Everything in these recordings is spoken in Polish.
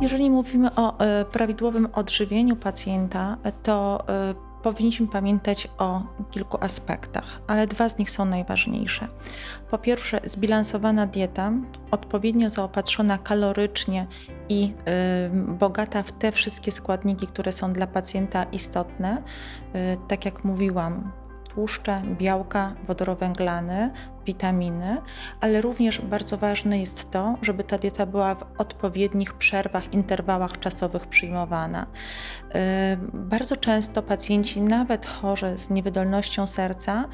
Jeżeli mówimy o e, prawidłowym odżywieniu pacjenta, to e, powinniśmy pamiętać o kilku aspektach, ale dwa z nich są najważniejsze. Po pierwsze, zbilansowana dieta, odpowiednio zaopatrzona kalorycznie i y, bogata w te wszystkie składniki, które są dla pacjenta istotne, y, tak jak mówiłam, tłuszcze, białka, wodorowęglany, witaminy, ale również bardzo ważne jest to, żeby ta dieta była w odpowiednich przerwach, interwałach czasowych przyjmowana. Y, Bardzo często pacjenci, nawet chorzy z niewydolnością serca,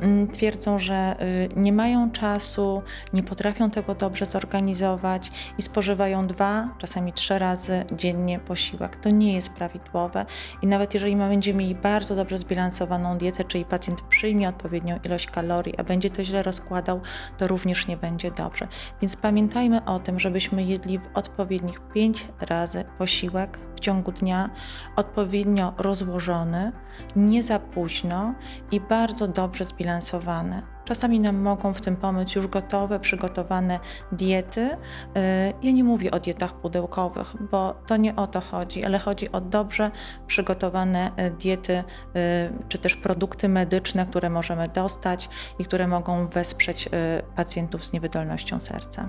mm, twierdzą, że y, nie mają czasu, nie potrafią tego dobrze zorganizować i spożywają dwa, czasami trzy razy dziennie posiłek. To nie jest prawidłowe i nawet jeżeli będziemy mieli bardzo dobrze zbilansowaną dietę, czyli pacjent przyjmie odpowiednią ilość kalorii, a będzie to źle rozkładał, to również nie będzie dobrze. Więc pamiętajmy o tym, żebyśmy jedli w odpowiednich 5 razy posiłek w ciągu dnia, odpowiednio rozłożony, nie za późno i bardzo dobrze zbilansowany. Czasami nam mogą w tym pomóc już gotowe, przygotowane diety. Yy, Ja nie mówię o dietach pudełkowych, bo to nie o to chodzi, ale chodzi o dobrze przygotowane y, diety yy, czy też produkty medyczne, które możemy dostać i które mogą wesprzeć y, pacjentów z niewydolnością serca.